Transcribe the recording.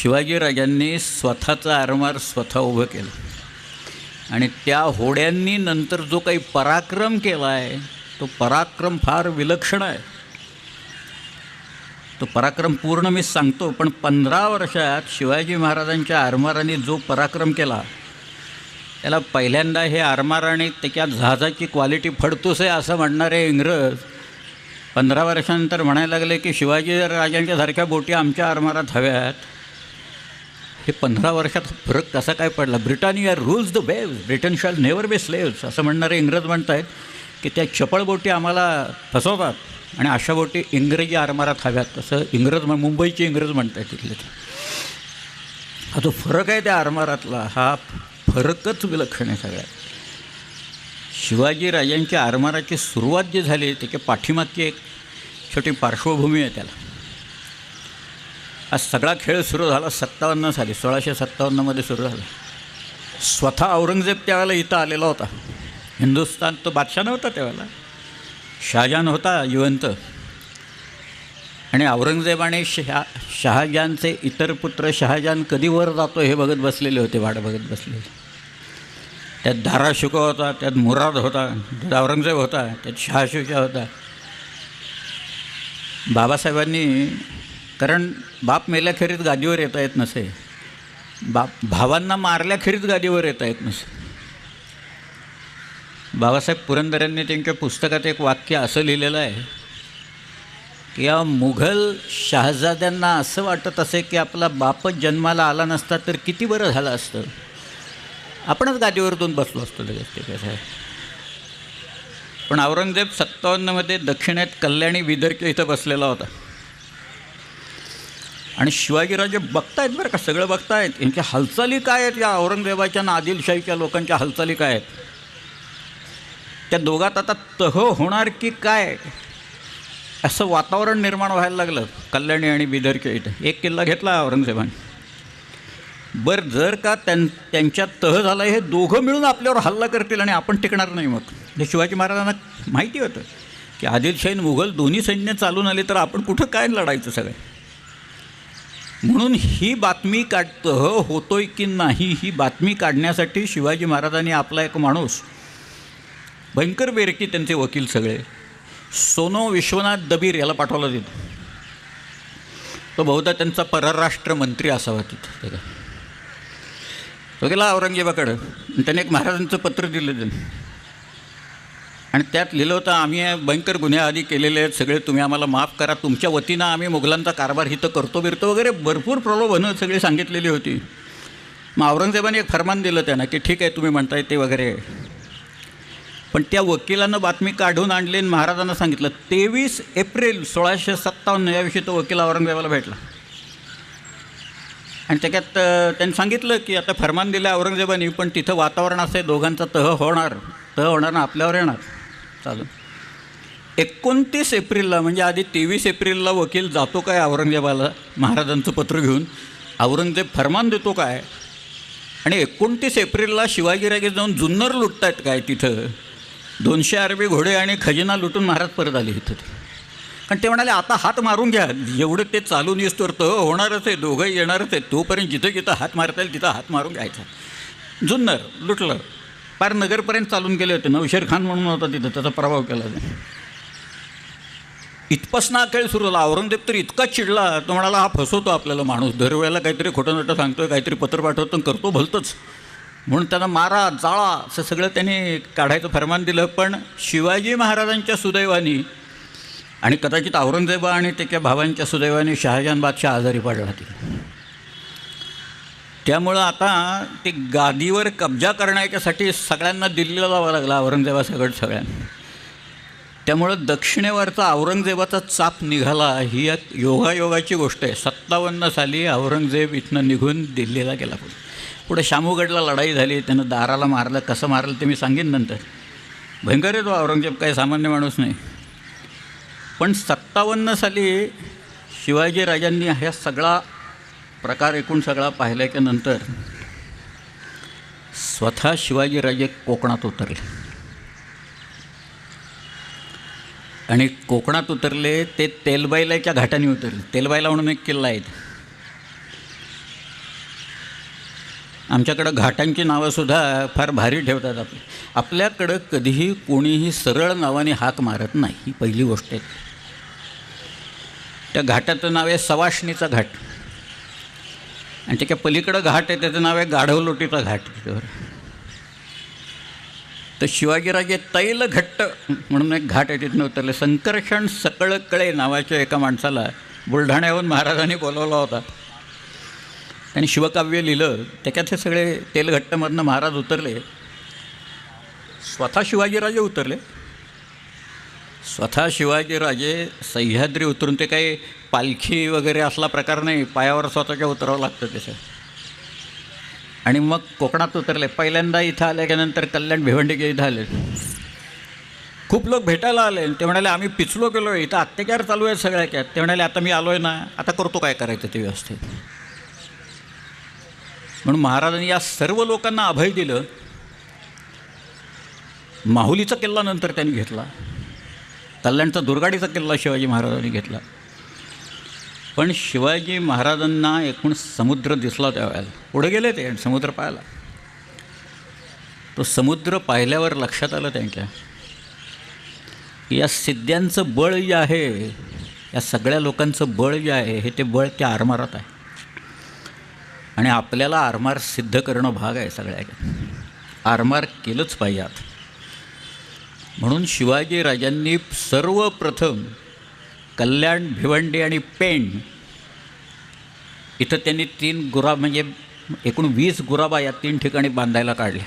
शिवाजीराजांनी स्वतःचा आरमार स्वतः उभं केलं. आणि त्या होड्यांनी नंतर जो काही पराक्रम केला आहे तो पराक्रम फार विलक्षण आहे. तो पराक्रम पूर्ण मी सांगतो पण पंधरा वर्षात शिवाजी महाराजांच्या आरमाराने जो पराक्रम केला त्याला पहिल्यांदा हे आरमार आणि त्याच्या जहाजाची क्वालिटी फडतोस आहे असं म्हणणारे इंग्रज पंधरा वर्षानंतर म्हणायला लागले की शिवाजी राजांच्या सारख्या बोटी आमच्या आरमारात हव्यात. हे पंधरा वर्षात फरक कसा काय पडला? Britannia rules the waves Britain shall never be slaves असं म्हणणारे इंग्रज म्हणत आहेत की त्या चपळ बोटी आम्हाला फसवतात आणि अशा बोटी इंग्रजी आरमारात हव्यात असं इंग्रज म्हण मुंबईचे इंग्रज म्हणत आहेत तिथले ते. हा जो फरक आहे त्या आरमारातला. हा फरकच विलक्षण आहे सगळ्यात. शिवाजीराजांच्या आरमाराची सुरुवात जी झाली त्याच्या पाठीमागची एक छोटी पार्श्वभूमी आहे त्याला. हा सगळा खेळ सुरू झाला सत्तावन्न साली सोळाशे सत्तावन्नमध्ये सुरू झाला. स्वतः औरंगजेब त्यावेळेला इथं आलेला होता. हिंदुस्तान तो बादशाह नव्हता त्यावेळेला. शहाजहान होता युवंत. आणि औरंगजेब आणि शहा शहाजहानचे इतर पुत्र शहाजहान कधी वर जातो हे बघत बसलेले होते वाट बघत बसलेले त्यात धाराशिको होता त्यात मुराद होता त्यात औरंगजेब होता त्यात शहाशुजा होता. बाबासाहेबांनी कारण बाप मेल्याखेरीज गादीवर येता येत नसे. बाप भावांना मारल्याखेरीज गादीवर येता येत नसे. बाबासाहेब पुरंदरांनी त्यांच्या पुस्तकात एक वाक्य असं लिहिलेलं आहे की या मुघल शहाजाद्यांना असं वाटत असे की आपला बापच जन्माला आला नसता तर किती बरं झालं असतं. आपणच गादीवरतून बसलो असतो लगेच ते कसं आहे पण औरंगजेब सत्तावन्नमध्ये दक्षिणेत कल्याणी विदर्क इथं बसलेला होता. आणि शिवाजीराजे बघतायत बरं का सगळं बघतायत. यांच्या हालचाली काय आहेत? या औरंगजेबाच्या आणि आदिलशाहीच्या लोकांच्या हालचाली काय आहेत? त्या दोघात आता तह होणार की काय? असं वातावरण निर्माण व्हायला लागलं कल्याणी आणि बिदरच्या इथं. एक किल्ला घेतला औरंगजेबाने. बरं जर का त्यां त्यांच्यात तह झाला हे दोघं मिळून आपल्यावर हल्ला करतील आणि आपण टिकणार नाही मग. हे शिवाजी महाराजांना माहिती होतं की आदिलशाही मुघल दोन्ही सैन्य चालून आले तर आपण कुठं काय लढायचं सगळं? म्हणून ही बातमी काढतं होतोय की नाही ही बातमी काढण्यासाठी शिवाजी महाराजांनी आपला एक माणूस भयंकर बेरकी त्यांचे वकील सगळे सोनो विश्वनाथ दबीर याला पाठवला तिथं. तो बहुधा त्यांचा परराष्ट्र मंत्री असावा तिथं. ते काय तो गेला औरंगजेबाकडं. त्याने एक महाराजांचं पत्र दिलं त्यांनी. आणि त्यात लिहिलं होतं आम्ही भयंकर गुन्हे आधी केलेले आहेत सगळे तुम्ही आम्हाला माफ करा. तुमच्या वतीनं आम्ही मुघलांचा कारभार हिथं करतो बिरतो वगैरे भरपूर प्रलोभनं सगळी सांगितलेली होती. मग औरंगजेबाने एक फरमान दिलं त्यांना की ठीक आहे तुम्ही म्हणताय ते वगैरे. पण त्या वकिलानं बातमी काढून आणली आणि महाराजांना सांगितलं तेवीस एप्रिल सोळाशे सत्तावन्न याविषयी तो वकील औरंगजेबाला भेटला. आणि त्याच्यात त्यांनी सांगितलं की आता फरमान दिलं आहे औरंगजेबाने पण तिथं वातावरण असं आहे दोघांचा तह होणार तह होणार ना आपल्यावर येणार. चालू एकोणतीस एप्रिलला म्हणजे आधी तेवीस एप्रिलला वकील जातो काय औरंगजेबाला महाराजांचं पत्र घेऊन? औरंगजेब फरमान देतो काय? आणि एकोणतीस एप्रिलला शिवाजीराजे जाऊन जुन्नर लुटतायत काय तिथं? दोनशे अरबी घोडे आणि खजिना लुटून महाराज परत आले इथं. ते कारण ते म्हणाले आता हात मारून घ्या. एवढं ते चालून येस्तोर तर होणारच आहे दोघंही येणारच आहे तोपर्यंत जिथं जिथं हात मारता येईल तिथं हात मारून घ्यायचा. जुन्नर लुटलं. पार नगरपर्यंत चालून गेले होते. नौशेर खान म्हणून होता तिथं. त्याचा प्रभाव केला त्याने. हा खेळ सुरू झाला. औरंगजेब तर इतका चिडला तो म्हणाला हा फसवतो आपल्याला माणूस. दरवेळेला काहीतरी खोटं नटं सांगतोय काहीतरी पत्र पाठवतो करतो भलतंच. म्हणून त्यांना मारा जाळा असं सगळं त्यांनी काढायचं फरमान दिलं. पण शिवाजी महाराजांच्या सुदैवानी आणि कदाचित औरंगजेबा आणि त्याच्या भावांच्या सुदैवाने शहाजहान बादशाह आजारी पडला तिथे. त्यामुळं आता ते गादीवर कब्जा करण्याच्यासाठी सगळ्यांना दिल्लीला जावं लागला औरंगजेबासकट सगळ्यांना. त्यामुळं दक्षिणेवरचा औरंगजेबाचा चाप निघाला ही एक योगायोगाची गोष्ट आहे. सत्तावन्न साली औरंगजेब इथनं निघून दिल्लीला गेला पुढे. पुढे शामूगडला लढाई झाली त्यानं दाराला मारलं. कसं मारलं ते मी सांगेन नंतर. भयंकर आहे तो औरंगजेब काही सामान्य माणूस नाही. पण सत्तावन्न साली शिवाजी राजांनी हा सगळा प्रकार एकूण सगळा पाहिल्याच्या नंतर स्वतः शिवाजीराजे कोकणात उतरले. आणि कोकणात उतरले ते तेलबाईलाच्या घाटाने उतरले. तेलबाईला म्हणून एक किल्ला आहे. आमच्याकडं घाटांची नावंसुद्धा फार भारी ठेवतात आपली. आपल्याकडं कधीही कोणीही सरळ नावाने हाक मारत नाही. ही पहिली गोष्ट आहे. त्या घाटाचं नाव आहे सवाष्णीचा घाट. आणि त्याच्या पलीकडं घाट आहे त्याचं नाव आहे गाढवलोटीचा घाट त्याच्यावर तर शिवाजीराजे तैल घट्ट म्हणून एक घाट आहे तिथनं उतरले. संकर्षण सकळ कळे नावाच्या एका माणसाला बुलढाण्याहून महाराजांनी बोलवला होता. त्यांनी शिवकाव्य लिहिलं. त्याच्यात हे सगळे तेलघट्टमधनं महाराज उतरले. स्वतः शिवाजीराजे उतरले. स्वतः शिवाजीराजे सह्याद्री उतरून ते काही पालखी वगैरे असला प्रकार नाही पायावर स्वतःच्या उतरावं लागतं त्याचं आणि मग कोकणात उतरले. पहिल्यांदा इथं आल्याच्यानंतर कल्याण भिवंडीचे इथं आले. खूप लोक भेटायला आले. ते म्हणाले आम्ही पिचलो गेलो. इथं अत्याचार चालू आहे सगळ्याच्यात ते म्हणाले आता मी आलो आहे ना. आता करतो काय करायचं ते व्यवस्थित? म्हणून महाराजांनी या सर्व लोकांना अभय दिलं. माहुलीचा किल्ला नंतर त्यांनी घेतला. कल्याणचा दुर्गाडीचा किल्ला शिवाजी महाराजांनी घेतला. पण शिवाजी महाराजांना एकूण समुद्र दिसला त्यावेळेला. पुढे गेले ते समुद्र पाहायला. तो समुद्र पाहिल्यावर लक्षात आलं त्यांच्या. की या सिद्ध्यांचं बळ जे आहे या सगळ्या लोकांचं बळ जे आहे हे ते बळ त्या आरमारात आहे. आणि आपल्याला आरमार सिद्ध करणं भाग आहे सगळ्या आरमार केलंच पाहिजे आता. म्हणून शिवाजी राजांनी सर्वप्रथम कल्याण भिवंडी आणि पेण इथं त्यांनी तीन गुरा म्हणजे एकूण वीस गुराबा या तीन ठिकाणी बांधायला काढल्या.